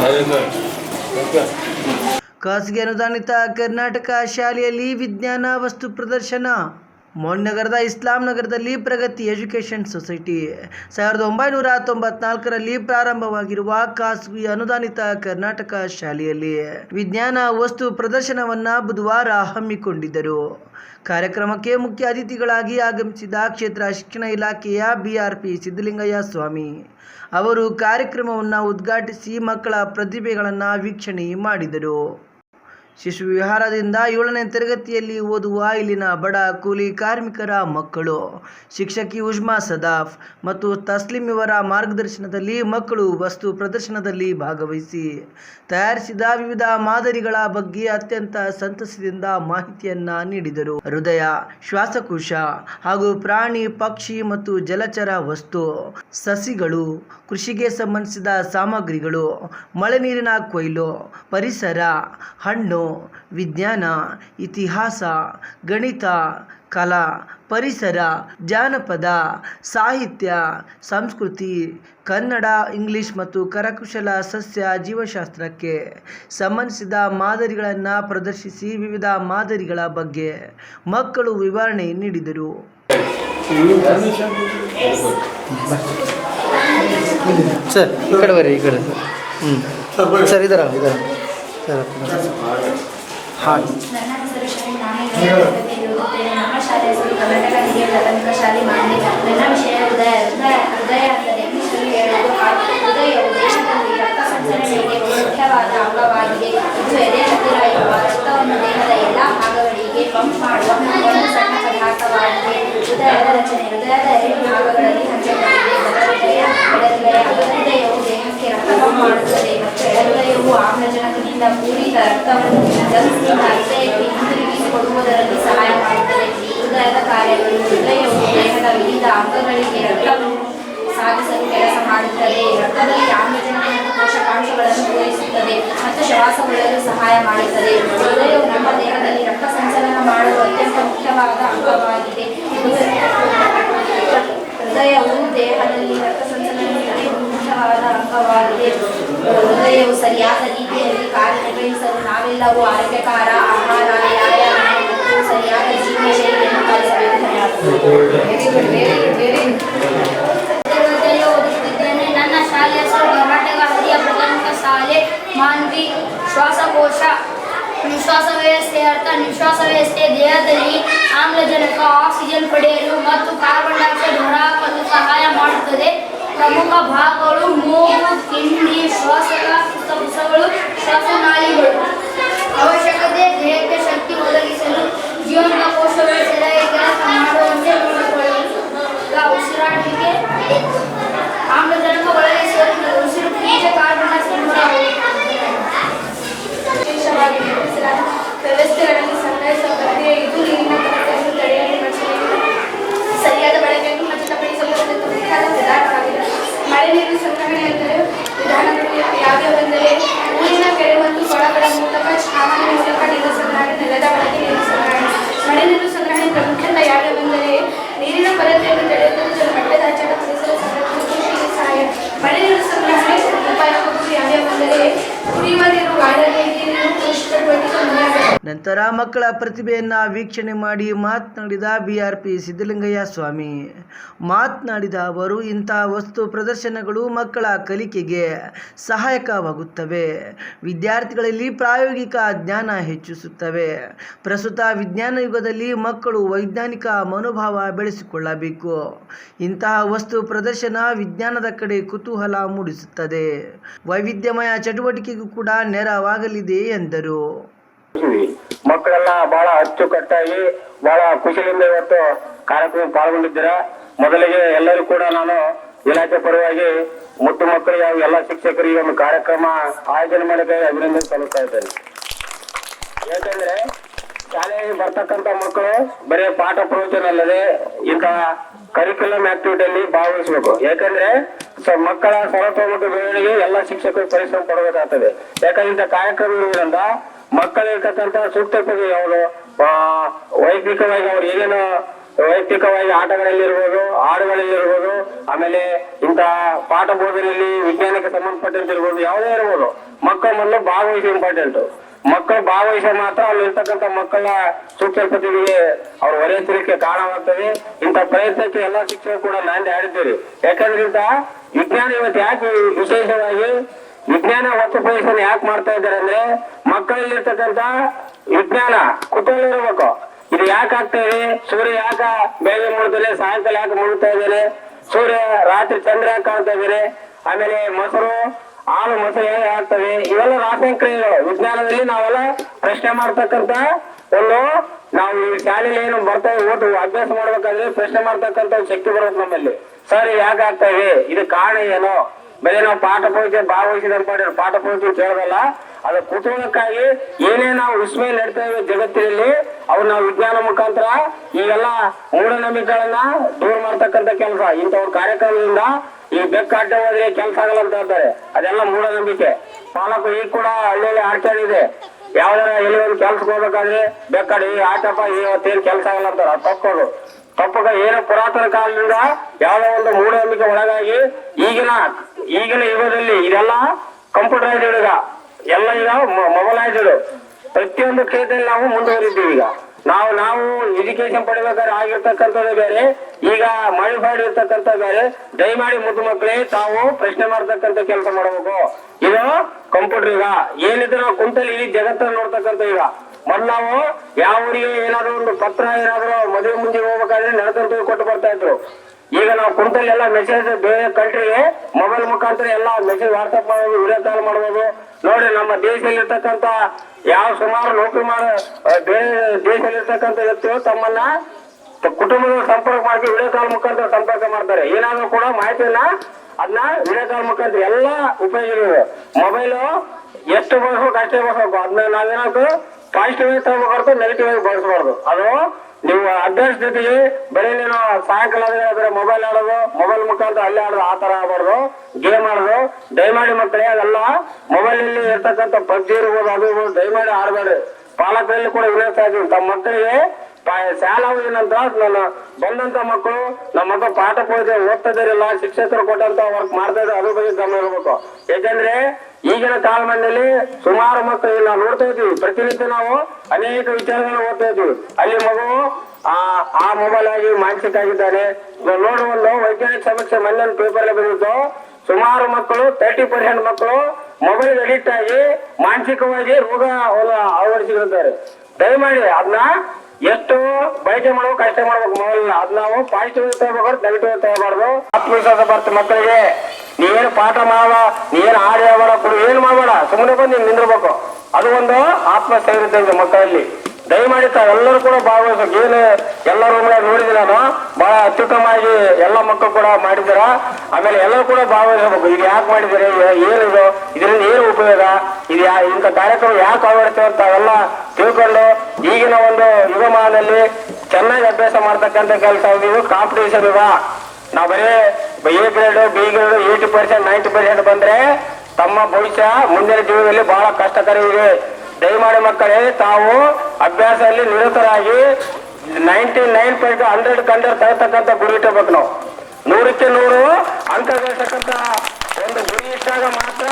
ಕರ್ನಾಟಕ ಖಾಸಗಿ ಅನುದಾನಿತ ಕರ್ನಾಟಕ ಶಾಲೆಯಲ್ಲಿ ವಿಜ್ಞಾನ ವಸ್ತು ಪ್ರದರ್ಶನ. ನಗರದ ಇಸ್ಲಾಂ ನಗರದಲ್ಲಿ ಪ್ರಗತಿ ಎಜುಕೇಷನ್ ಸೊಸೈಟಿ ಸಾವಿರದ ಒಂಬೈನೂರ ತೊಂಬತ್ನಾಲ್ಕರಲ್ಲಿ ಪ್ರಾರಂಭವಾಗಿರುವ ಖಾಸಗಿ ಅನುದಾನಿತ ಕರ್ನಾಟಕ ಶಾಲೆಯಲ್ಲಿ ವಿಜ್ಞಾನ ವಸ್ತು ಪ್ರದರ್ಶನವನ್ನು ಬುಧವಾರ ಹಮ್ಮಿಕೊಂಡಿದ್ದರು. ಕಾರ್ಯಕ್ರಮಕ್ಕೆ ಮುಖ್ಯ ಅತಿಥಿಗಳಾಗಿ ಆಗಮಿಸಿದ ಕ್ಷೇತ್ರ ಶಿಕ್ಷಣ ಇಲಾಖೆಯ ಬಿಆರ್ಪಿ ಸಿದ್ದಲಿಂಗಯ್ಯ ಸ್ವಾಮಿ. ಅವರು ಕಾರ್ಯಕ್ರಮವನ್ನು ಉದ್ಘಾಟಿಸಿ ಮಕ್ಕಳ ಪ್ರತಿಭೆಗಳನ್ನು ವೀಕ್ಷಣೆ ಮಾಡಿದರು. ಶಿಶು ವಿಹಾರದಿಂದ ಏಳನೇ ತರಗತಿಯಲ್ಲಿ ಓದುವ ಇಲ್ಲಿನ ಬಡ ಕೂಲಿ ಕಾರ್ಮಿಕರ ಮಕ್ಕಳು. ಶಿಕ್ಷಕಿ ಉಜ್ಮಾ ಸದಾಫ್ ಮತ್ತು ತಸ್ಲಿಂ ಇವರ ಮಾರ್ಗದರ್ಶನದಲ್ಲಿ ಮಕ್ಕಳು ವಸ್ತು ಪ್ರದರ್ಶನದಲ್ಲಿ ಭಾಗವಹಿಸಿ ತಯಾರಿಸಿದ ವಿವಿಧ ಮಾದರಿಗಳ ಬಗ್ಗೆ ಅತ್ಯಂತ ಸಂತಸದಿಂದ ಮಾಹಿತಿಯನ್ನ ನೀಡಿದರು. ಹೃದಯ, ಶ್ವಾಸಕೋಶ ಹಾಗೂ ಪ್ರಾಣಿ, ಪಕ್ಷಿ ಮತ್ತು ಜಲಚರ ವಸ್ತು, ಸಸಿಗಳು, ಕೃಷಿಗೆ ಸಂಬಂಧಿಸಿದ ಸಾಮಗ್ರಿಗಳು ಮಳೆ ನೀರಿನ ಕೊಯ್ಲು, ಪರಿಸರ, ಹಣ್ಣು ವಿಜ್ಞಾನ, ಇತಿಹಾಸ, ಗಣಿತ, ಕಲಾ, ಪರಿಸರ, ಜಾನಪದ, ಸಾಹಿತ್ಯ, ಸಂಸ್ಕೃತಿ, ಕನ್ನಡ, ಇಂಗ್ಲಿಷ್ ಮತ್ತು ಕರಕುಶಲ ಸಸ್ಯ ಜೀವಶಾಸ್ತ್ರಕ್ಕೆ ಸಂಬಂಧಿಸಿದ ಮಾದರಿಗಳನ್ನು ಪ್ರದರ್ಶಿಸಿ ವಿವಿಧ ಮಾದರಿಗಳ ಬಗ್ಗೆ ಮಕ್ಕಳು ವಿವರಣೆ ನೀಡಿದರು. ಸರ್, ಈ ಕಡೆ ಬರ್ರಿ ಈ ಸರ್, ಇದರ ಇದರ. ಸರ್ ಹಾಂ ನನ್ನ ಹೆಸರು ಶರಣ್ ನಾನು ಏಳನೇ ಓದುತ್ತೇನೆ ನಮ್ಮ ಶಾಲೆಯ ಹೆಸರು ಕರ್ನಾಟಕ ಹಿರಿಯ ಪ್ರಾಥಮಿಕ ಶಾಲೆ ಮಾನ್ಯ ನನ್ನ ವಿಷಯ ಹೃದಯ ಹೃದಯ ಹೃದಯ ಅಂದರೆ ಇಂಗ್ಲಿಷಲ್ಲಿ ಹೇಳೋದು ಹಾರ್ಟ್ ಹೃದಯವು ದೇಹದಲ್ಲಿ ರಕ್ತ ಸಂಚಲನೆಗೆ ಒಂದು ಮುಖ್ಯವಾದ ಅಂಗವಾಗಿದೆ ಇದು ಎದೆ ಹತ್ತಿರ ಇರುವ ರಕ್ತವನ್ನು ದೇಹದ ಎಲ್ಲ ಭಾಗಗಳಿಗೆ ಪಂಪ್ ಮಾಡುವ ಒಂದು ಸಣ್ಣ ಪದಾರ್ಥವಾಗಿದೆ ಹೃದಯದ ರಚನೆ ಹೃದಯದ ಎರಡು ಭಾಗಗಳಲ್ಲಿ ಹಂಚಲ್ಪಟ್ಟಿದೆ ಬಲಹೃದಯ ಎಡಹೃದಯ ಬಲಹೃದಯವು ದೇಹಕ್ಕೆ ರಕ್ತ ಪಂಪ್ ಮಾಡುತ್ತದೆ ಮತ್ತು ಎಡಹೃದಯವು ಆಮ್ಲಜನಕದಿಂದ ಪೂರಿತ ರಕ್ತವನ್ನು ಹೃದಯಕ್ಕೆ ಹೃದಯಕ್ಕೆ ಹಿಂದಿರುಗಿಸಿಕೊಡುವುದರಲ್ಲಿ ಸಹಾಯ ಮಾಡುತ್ತದೆ ಹೃದಯದ ಕಾರ್ಯಗಳು ಹೃದಯವು ದೇಹದ ವಿವಿಧ ಅಂಗಗಳಿಗೆ ರಕ್ತವನ್ನು ಸಾಗಿಸಲು ಕೆಲಸ ಮಾಡುತ್ತದೆ ರಕ್ತದಲ್ಲಿ ಆಮ್ಲಜನಕ ಪೋಷಕಾಂಶಗಳನ್ನು ಪೂರೈಸುತ್ತದೆ ಮತ್ತು ಶ್ವಾಸಗೊಳ್ಳಲು ಸಹಾಯ ಮಾಡುತ್ತದೆ ಹೃದಯವು ನಮ್ಮ ದೇಹದಲ್ಲಿ ರಕ್ತ ಸಂಚಲನ ಮಾಡುವ ಅತ್ಯಂತ ಮುಖ್ಯವಾದ ಅಂಗವಾಗಿದೆ ಹೃದಯವು ದೇಹದಲ್ಲಿ ರಕ್ತ ಸಂಚಲನಕ್ಕೆ ಮುಖ್ಯವಾದ ಅಂಗವಾಗಿದೆ. ಹೃದಯವು ಸರಿಯಾದ ರೀತಿಯಲ್ಲಿ ಕಾರ್ಯನಿರ್ವಹಿಸಲು ನಾವೆಲ್ಲವೂ ಆರೋಗ್ಯಕರ ಆಹಾರ ವ್ಯಾಯಾಮ ಮತ್ತು ಸರಿಯಾದ ಜೀವನ ಪಾಲಿಸಬೇಕು ನನ್ನ ಶಾಲೆಯ ಹೆಸರು ಕರ್ನಾಟಕ ಹಿರಿಯ ಪ್ರಾಥಮಿಕ ಶಾಲೆ, ಮಾನ್ವಿ ಶ್ವಾಸಕೋಶ ನಿಶ್ವಾಸ ವ್ಯವಸ್ಥೆ ಅರ್ಥ ನಿಶ್ವಾಸ ವ್ಯವಸ್ಥೆ ದೇಹದಲ್ಲಿ ಆಮ್ಲಜನಕ, ಆಕ್ಸಿಜನ್ ಪಡೆಯಲು ಮತ್ತು ಕಾರ್ಬನ್ ಡೈಆಕ್ಸೈಡ್ ಹೊರಹಾಕಲು ಸಹಾಯ ಮಾಡುತ್ತದೆ. प्रमुख भाग और मोह इंद्रिय श्वास का ನಂತರ ಮಕ್ಕಳ ಪ್ರತಿಭೆಯನ್ನು ವೀಕ್ಷಣೆ ಮಾಡಿ ಮಾತನಾಡಿದ ಬಿಆರ್ಪಿ ಸಿದ್ದಲಿಂಗಯ್ಯ ಸ್ವಾಮಿ. ಮಾತನಾಡಿದ ಅವರು ಇಂತಹ ವಸ್ತು ಪ್ರದರ್ಶನಗಳು ಮಕ್ಕಳ ಕಲಿಕೆಗೆ ಸಹಾಯಕವಾಗುತ್ತವೆ. ವಿದ್ಯಾರ್ಥಿಗಳಲ್ಲಿ ಪ್ರಾಯೋಗಿಕ ಜ್ಞಾನ ಹೆಚ್ಚಿಸುತ್ತವೆ. ಪ್ರಸ್ತುತ ವಿಜ್ಞಾನ ಯುಗದಲ್ಲಿ ಮಕ್ಕಳು ವೈಜ್ಞಾನಿಕ ಮನೋಭಾವ ಬೆಳೆಸಿಕೊಳ್ಳಬೇಕು. ಇಂತಹ ವಸ್ತು ಪ್ರದರ್ಶನ ವಿಜ್ಞಾನದ ಕಡೆ ಕುತೂಹಲ ಮೂಡಿಸುತ್ತದೆ. ವೈವಿಧ್ಯಮಯ ಚಟುವಟಿಕೆಗೂ ಕೂಡ ನೆರವಾಗಲಿದೆ ಎಂದರು. ಮಕ್ಕಳೆಲ್ಲ ಬಹಳ ಅಚ್ಚುಕಟ್ಟಾಗಿ ಬಹಳ ಖುಷಿಯಿಂದ ಇವತ್ತು ಕಾರ್ಯಕ್ರಮ ಪಾಲ್ಗೊಂಡಿದ್ದೀರಾ? ಮೊದಲಿಗೆ ಎಲ್ಲರೂ ಕೂಡ ನಾನು ಇಲಾಖೆ ಪರವಾಗಿ ಮುಟ್ಟು ಮಕ್ಕಳಿಗೆ ಹಾಗೂ ಎಲ್ಲ ಶಿಕ್ಷಕರಿಗೆ ಒಂದು ಕಾರ್ಯಕ್ರಮ ಆಯೋಜನೆ ಮಾಡಿದ ಅಭಿನಂದನೆ ಸಲ್ಲಿಸ್ತಾ ಇದ್ದೇನೆ. ಯಾಕಂದ್ರೆ ಶಾಲೆಗೆ ಬರ್ತಕ್ಕಂತ ಮಕ್ಕಳು ಬರೀ ಪಾಠ ಪ್ರವಚನ ಅಲ್ಲದೆ ಇಂತಹ ಕರಿಕ್ಯುಲಮ್ ಆಕ್ಟಿವಿಟಿಯಲ್ಲಿ ಭಾಗವಹಿಸಬೇಕು. ಯಾಕಂದ್ರೆ ಮಕ್ಕಳ ಸರ್ವತೋಮುಖ ಬೆಳವಣಿಗೆ ಎಲ್ಲ ಶಿಕ್ಷಕರು ಪರಿಶ್ರಮ ಪಡಬೇಕಾಗ್ತದೆ. ಯಾಕಂದ್ರೆ ಇಂಥ ಕಾರ್ಯಕ್ರಮ ಇರುವುದರಿಂದ ಮಕ್ಕಳಿರ್ತಕ್ಕಂಥ ಸೂಕ್ತ ಅವರು. ವೈಯಕ್ತಿಕವಾಗಿ ಅವ್ರು ಏನೇನು ವೈಯಕ್ತಿಕವಾಗಿ ಆಟಗಳಲ್ಲಿರ್ಬೋದು, ಹಾಡುಗಳಲ್ಲಿರ್ಬೋದು, ಆಮೇಲೆ ಇಂಥ ಪಾಠ ಬೋಧನೆಯಲ್ಲಿ ವಿಜ್ಞಾನಕ್ಕೆ ಸಂಬಂಧಪಟ್ಟಂತಿರ್ಬೋದು, ಯಾವುದೇ ಇರ್ಬೋದು. ಮಕ್ಕಳ ಮೊದಲು ಭಾಗವಹಿಸಿ ಇಂಪಾರ್ಟೆಂಟ್ ಮಕ್ಕಳು ಭಾಗವಹಿಸ ಮಾತ್ರ ಅಲ್ಲಿರ್ತಕ್ಕಂಥ ಮಕ್ಕಳ ಸೂಕ್ಷ್ಮ ಪ್ರತಿಭೆಗೆ ಅವ್ರ ಹೊರೆಹಚ್ಚಲಿಕ್ಕೆ ಕಾರಣವಾಗ್ತದೆ. ಇಂಥ ಪ್ರಯತ್ನಕ್ಕೆ ಎಲ್ಲಾ ಶಿಕ್ಷಕರು ಕೂಡ ನಾಂದಿ ಆಡಿದ್ದೀರಿ ಯಾಕಂದ್ರೆ ಇಂತಹ ವಿಜ್ಞಾನ ಇವತ್ತು ಯಾಕೆ ವಿಶೇಷವಾಗಿ ವಿಜ್ಞಾನ ವಸ್ತು ಪ್ರದರ್ಶನ ಯಾಕೆ ಮಾಡ್ತಾ ಇದ್ದಾರೆ ಅಂದ್ರೆ ಮಕ್ಕಳಲ್ಲಿರ್ತಕ್ಕಂತ ವಿಜ್ಞಾನ, ಕುತೂಹಲ ಇರಬೇಕು. ಇದು ಯಾಕೆ ಆಗ್ತಾ ಇದೆ? ಸೂರ್ಯ ಯಾಕ ಬೆಳಗ್ಗೆ ಮುಳುತ್ತಲೆ ಸಾಯಂಕಾಲ ಯಾಕೆ ಮುಳುಗ್ತಾ ಇದ್ದಾರೆ ಸೂರ್ಯ ರಾತ್ರಿ ಚಂದ್ರ ಯಾಕೆ ಕಾಣ್ತಾ ಇದ್ದಾರೆ ಆಮೇಲೆ ಮೊಸರು, ಹಾಲು, ಮೊಸರು ಹೇಗೆ ಆಗ್ತವೆ? ಇವೆಲ್ಲ ರಾಸಾಯನಿಕ ವಿಜ್ಞಾನದಲ್ಲಿ ನಾವೆಲ್ಲ ಪ್ರಶ್ನೆ ಮಾಡ್ತಕ್ಕಂತ ಒಂದು ನಾವು ಈ ಶಾಲೆಯಲ್ಲಿ ಏನು ಬರ್ತಾ ಓದು, ಅಭ್ಯಾಸ ಮಾಡ್ಬೇಕಾದ್ರೆ ಪ್ರಶ್ನೆ ಮಾಡ್ತಕ್ಕಂತ ಶಕ್ತಿ ಬರುತ್ತೆ ನಮ್ಮಲ್ಲಿ. ಸರ್ ಯಾಕೆ ಆಗ್ತಾ ಇದೆ? ಇದು ಕಾರಣ ಏನು? ಬರೀ ನಾವು ಪಾಠ ಪೂಜೆ ಭಾಗವಹಿಸಿದ ಮಾಡಿದ್ರೆ ಪಾಠ ಪೂಜೆ ಕೇಳೋದಲ್ಲ, ಅದ್ರ ಕುತೂಹಲಕ್ಕಾಗಿ ಏನೇ ನಾವು ವಿಸ್ಮಯ ನಡ್ತಾ ಇವೆ ಜಗತ್ತಿನಲ್ಲಿ ಅವ್ರನ್ನ ವಿಜ್ಞಾನ ಮುಖಾಂತರ ಈಗೆಲ್ಲ ಮೂಢನಂಬಿಕೆಗಳನ್ನ ದೂರ ಮಾಡ್ತಕ್ಕಂಥ ಕೆಲಸ. ಇಂಥವ್ರ ಕಾರ್ಯಕ್ರಮದಿಂದ ಈ ಬೆಕ್ಕಾಟ ಹೋದ್ರೆ ಕೆಲಸ ಆಗಲ್ಲ ಅಂತ ಹೇಳ್ತಾರೆ. ಅದೆಲ್ಲ ಮೂಢನಂಬಿಕೆ. ಪಾಲಕರು ಈಗ ಕೂಡ ಹಳ್ಳಿಯಲ್ಲಿ ಆಡ್ಕೊಂಡಿದೆ ಯಾವ್ದಾರ ಎಲ್ಲಿ ಒಂದು ಕೆಲ್ಸಕ್ಕೆ ಹೋಗ್ಬೇಕಾದ್ರೆ ಬೆಕ್ಕಾಡಿ ಆಟಪ್ಪ ಇವತ್ತೇನು ಕೆಲಸ ಆಗಲ್ಲ ಅಂತಾರೆ. ತಪ್ಪದು ತಪ್ಪಗ ಏನು ಪುರಾತನ ಕಾಲದಿಂದ ಯಾವ ಒಂದು ಮೂಢನಂಬಿಕೆ ಒಳಗಾಗಿ ಈಗಿನ ಈಗಿನ ಯುಗದಲ್ಲಿ ಇದೆಲ್ಲ ಕಂಪ್ಯೂಟರೈಸ್ಡ್ ಈಗ ಎಲ್ಲ ಈಗ ಮೊಬೈಲೈಸ್ಡ್ ಪ್ರತಿಯೊಂದು ಕ್ಷೇತ್ರದಲ್ಲಿ ನಾವು ಮುಂದುವರಿದ್ದೀವಿ ಈಗ. ನಾವು ನಾವು ಎಜುಕೇಶನ್ ಪಡಿಬೇಕಾದ್ರೆ ಆಗಿರ್ತಕ್ಕಂಥದ್ದು ಬೇರೆ, ಈಗ ಮಾಡಿಫೈಡ್ ಇರ್ತಕ್ಕಂಥ ಬೇರೆ. ದಯಮಾಡಿ ಮುದ್ದು ಮಕ್ಕಳೇ, ತಾವು ಪ್ರಶ್ನೆ ಮಾಡ್ತಕ್ಕಂಥ ಕೆಲಸ ಮಾಡಬೇಕು. ಇದು ಕಂಪ್ಯೂಟರ್ ಈಗ. ಏನಿದ್ರೆ ನಾವು ಕುಂತಲ್ಲಿ ಇಡೀ ಜಗತ್ತನ್ನು ನೋಡ್ತಕ್ಕಂಥ ಈಗ. ಮೊದ್ಲು ನಾವು ಯಾವ ಊರಿಗೆ ಏನಾದ್ರು ಒಂದು ಪತ್ರ ಏನಾದ್ರು ಮದುವೆ ಮುಂದೆ ಹೋಗ್ಬೇಕಾದ್ರೆ ನಡ್ಕೊಂತ ಕೊಟ್ಟು ಬರ್ತಾ ಇದ್ರು. ಈಗ ನಾವು ಕುಂತಲ್ಲಿ ಎಲ್ಲ ಮೆಸೇಜ್ ಬೇರೆ ಕಂಟ್ರಿಗೆ ಮೊಬೈಲ್ ಮುಖಾಂತರ ಎಲ್ಲ ಮೆಸೇಜ್ ವಾಟ್ಸ್ಆಪ್ ಮಾಡೋದು ವಿಡಿಯೋ ಕಾಲ್ ಮಾಡ್ಬೋದು. ನೋಡಿ ನಮ್ಮ ದೇಶದಲ್ಲಿ ಇರ್ತಕ್ಕಂತ ಯಾವ ಸುಮಾರು ನೌಕರಿ ಮಾಡ ದೇಶದಲ್ಲಿ ಇರ್ತಕ್ಕಂಥ ವ್ಯಕ್ತಿಗಳು ತಮ್ಮನ್ನ ಕುಟುಂಬದ ಸಂಪರ್ಕ ಮಾಡಿ ವಿಡಿಯೋ ಕಾಲ್ ಮುಖಾಂತರ ಸಂಪರ್ಕ ಮಾಡ್ತಾರೆ. ಏನಾದ್ರೂ ಕೂಡ ಮಾಹಿತಿಯನ್ನ ಅದನ್ನ ವಿಡಿಯೋ ಕಾಲ್ ಮುಖಾಂತರ ಎಲ್ಲ ಉಪಯೋಗ ಮೊಬೈಲು ಎಷ್ಟು ಬಳಸ್ಬೇಕು ಅಷ್ಟೇ ಬಳಸ್ಬೇಕು. ಅದನ್ನ ನಾವೇನಾದ್ರು ಪಾಸಿಟಿವ್ ಆಗಿ ತಗೋಬಾರ್ದು ನೆಗೆಟಿವ್ ಆಗಿ ಬಳಸಬಾರ್ದು. ಅದು ನೀವು ಅಭ್ಯಾಸ ಜೊತೆಗೆ ಬರೀ ನೀನು ಸಾಯಂಕಾಲ ಆದ್ರೆ ಮೊಬೈಲ್ ಆಡೋದು ಮೊಬೈಲ್ ಮುಖಾಂತರ ಅಲ್ಲೇ ಆಡೋದು, ಆ ತರ ಆಗಬಾರ್ದು. ಗೇಮ್ ಆಡೋದು. ದಯಮಾಡಿ ಮಕ್ಕಳೇ, ಅದೆಲ್ಲ ಮೊಬೈಲ್ ಅಲ್ಲಿ ಇರ್ತಕ್ಕಂತ ಪಬ್ಜಿ ಇರ್ಬೋದು, ಅದು ಇರ್ಬೋದು, ದಯಮಾಡಿ ಆಡಬೇಡ. ಪಾಲಕರಲ್ಲಿ ಕೂಡ ವಿನಂತಿ ಇದ್ದೀನಿ ತಮ್ಮ ಮಕ್ಕಳಿಗೆ ಶಾಲಾ ನಂತರ ನನ್ನ ಬಂದಂತ ಮಕ್ಕಳು, ನಮ್ಮ ಮಕ್ಕಳು ಪಾಠ ಓದ್ತಾ ಓದ್ತಿದಾರಿಲ್ಲ ಶಿಕ್ಷಕರು ಕೊಟ್ಟಂತ ವರ್ಕ್ ಮಾಡ್ತಾ ಇದ್ದಾರೆ, ಅದ್ರ ಬಗ್ಗೆ ಗಮನ ಇರಬೇಕು ಯಾಕಂದ್ರೆ ಈಗಿನ ಕಾಲಮಾನದಲ್ಲಿ ಸುಮಾರು ಮಕ್ಕಳು ನಾವು ನೋಡ್ತಾ ಇದ್ವಿ ಪ್ರತಿನಿತ್ಯ ನಾವು ಅನೇಕ ವಿಚಾರಗಳನ್ನ ಓದ್ತಾ ಇದ್ವಿ ಅಲ್ಲಿ ಮಗು, ಆ ಆ ಮೊಬೈಲ್ ಆಗಿ ಮಾನಸಿಕ ಆಗಿದ್ದಾನೆ ನೋಡು ಒಂದು ವೈಜ್ಞಾನಿಕ ಸಮೀಕ್ಷೆ ಮೊನ್ನೆ ಪೇಪರ್ ಬಂದಿತ್ತು. ಸುಮಾರು ಮಕ್ಕಳು ತರ್ಟಿ ಪರ್ಸೆಂಟ್ ಮಕ್ಕಳು ಮೊಬೈಲ್ ಅಡಿಕ್ಟ್ ಆಗಿ ಮಾನಸಿಕವಾಗಿ ರೋಗ ಅಳವಡಿಸಿಕೊಳ್ತಾರೆ ದಯಮಾಡಿ ಅದನ್ನ ಎಷ್ಟು ಬಳಕೆ ಮಾಡ್ಬೇಕು ಅಷ್ಟೇ ಮಾಡ್ಬೇಕು. ಮೊಬೈಲ್ ಅದ್ ನಾವು ಪಾಸಿಟಿವ್ ತಗೋಬೇಕು ನೆಗೆಟಿವ್ ತಗೋಬಾರ್ದು. ಆತ್ಮವಿಶ್ವಾಸ ಬರ್ತ ಮಕ್ಕಳಿಗೆ ನೀವೇನು ಪಾಠ ಮಾವ, ನೀವೇನು ಹೇಳ್ಬೇಡ ಕೊಡು ಏನು ಮಾಡಬೇಡ, ಸುಮ್ಮನೆ ಬಂದು ನೀನ್ ನಿಂದಿರ್ಬೇಕು. ಅದು ಒಂದು ಆತ್ಮಸ್ಥೈರ್ಯ ಇದೆ ಮಕ್ಕಳಲ್ಲಿ. ದಯಮಾಡಿ ತಾವೆಲ್ಲರೂ ಕೂಡ ಭಾಗವಹಿಸ್ಬೇಕು ಏನು ಎಲ್ಲ ರೂಮ್ನಾಗ ನೋಡಿದ್ದೀನಿ ನಾನು. ಬಹಳ ಅತ್ಯುತ್ತಮವಾಗಿ ಎಲ್ಲ ಮಕ್ಕಳು ಕೂಡ ಮಾಡಿದ್ದೀರ. ಆಮೇಲೆ ಎಲ್ಲರೂ ಕೂಡ ಭಾಗವಹಿಸಬೇಕು. ಇದು ಯಾಕೆ ಮಾಡಿದ್ದೀರಿ? ಏನಿದು? ಇದರಿಂದ ಏನು ಉಪಯೋಗ? ಇದು ಯಾ, ಇಂಥ ಕಾರ್ಯಕ್ರಮ ಯಾಕೆ ಆಗಿರುತ್ತೆ ಅಂತ ಅವೆಲ್ಲ ತಿಳ್ಕೊಂಡು ಈಗಿನ ಒಂದು ಯುಗಮಾನದಲ್ಲಿ ಚೆನ್ನಾಗಿ ಅಭ್ಯಾಸ ಮಾಡ್ತಕ್ಕಂಥ ಕೆಲಸ ಇದು ಕಾಂಪಿಟೇಷನ್ ಇದ ನಾವು ಬರೀ A grade B grade eighty percent ninety percent ಬಂದ್ರೆ ತಮ್ಮ ಭವಿಷ್ಯ ಮುಂದಿನ ಜೀವನದಲ್ಲಿ ಬಹಳ ಕಷ್ಟಕರ ಇದೆ. ದಯಮಾಡಿ ಮಕ್ಕಳೇ, ತಾವು ಅಭ್ಯಾಸದಲ್ಲಿ ನಿರತರಾಗಿ ninety nine point hundred hundred ತಗತಕ್ಕಂಥ ಗುರಿ ಇಟ್ಟಬೇಕು ನಾವು. ನೂರಕ್ಕೆ ನೂರು ಅಂಕ ಗಳಿಸತಕ್ಕಂಥ ಒಂದು ಗುರಿ ಇಟ್ಟಾಗ ಮಾತ್ರ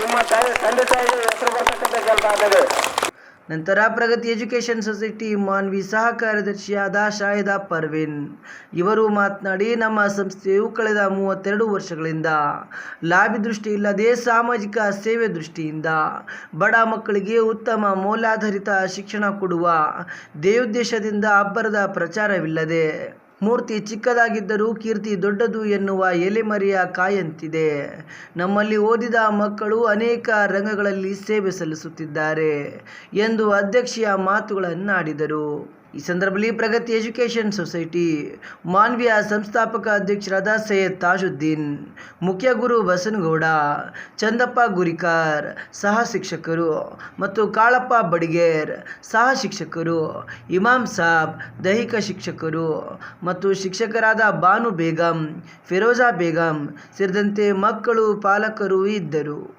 ನಿಮ್ಮ ತಂದೆ ತಾಯಿ ಹೆಸರು ಬರ್ತಕ್ಕಂಥ ಕೆಲಸ ಆಗ್ತದೆ. ನಂತರ ಪ್ರಗತಿ ಎಜುಕೇಷನ್ ಸೊಸೈಟಿ ಮಾನ್ವಿ ಸಹ ಕಾರ್ಯದರ್ಶಿಯಾದ ಶಾಹಿದ ಪರ್ವಿನ್. ಇವರು ಮಾತನಾಡಿ, ನಮ್ಮ ಸಂಸ್ಥೆಯು ಕಳೆದ ಮೂವತ್ತೆರಡು ವರ್ಷಗಳಿಂದ ಲಾಭಿ ದೃಷ್ಟಿ ಇಲ್ಲದೆ ಸಾಮಾಜಿಕ ಸೇವೆ ದೃಷ್ಟಿಯಿಂದ ಬಡ ಮಕ್ಕಳಿಗೆ ಉತ್ತಮ ಮೌಲ್ಯಾಧಾರಿತ ಶಿಕ್ಷಣ ಕೊಡುವ ದೇವುದ್ದೇಶದಿಂದ ಅಬ್ಬರದ ಪ್ರಚಾರವಿಲ್ಲದೆ ಮೂರ್ತಿ ಚಿಕ್ಕದಾಗಿದ್ದರೂ ಕೀರ್ತಿ ದೊಡ್ಡದು ಎನ್ನುವ ಎಲೆಮರೆಯ ಕಾಯಂತಿದೆ. ನಮ್ಮಲ್ಲಿ ಓದಿದ ಮಕ್ಕಳು ಅನೇಕ ರಂಗಗಳಲ್ಲಿ ಸೇವೆ ಸಲ್ಲಿಸುತ್ತಿದ್ದಾರೆ ಎಂದು ಅಧ್ಯಕ್ಷೆಯ ಮಾತುಗಳನ್ನಾಡಿದರು. ಈ ಸಂದರ್ಭದಲ್ಲಿ ಪ್ರಗತಿ ಎಜುಕೇಷನ್ ಸೊಸೈಟಿ ಮಾನ್ವಿಯ ಸಂಸ್ಥಾಪಕ ಅಧ್ಯಕ್ಷರಾದ ಸೈಯದ್ ತಾಜುದ್ದೀನ್, ಮುಖ್ಯ ಗುರು ಬಸನಗೌಡ, ಚಂದಪ್ಪ ಗುರಿಕಾರ್, ಸಹ ಶಿಕ್ಷಕರು ಮತ್ತು ಕಾಳಪ್ಪ ಬಡಿಗೇರ್, ಸಹ ಶಿಕ್ಷಕರು ಇಮಾಮ್ ಸಾಬ್, ದೈಹಿಕ ಶಿಕ್ಷಕರು ಮತ್ತು ಶಿಕ್ಷಕರಾದ ಬಾನು ಬೇಗಂ, ಫಿರೋಜಾ ಬೇಗಂ ಸೇರಿದಂತೆ ಮಕ್ಕಳು ಪಾಲಕರು ಇದ್ದರು.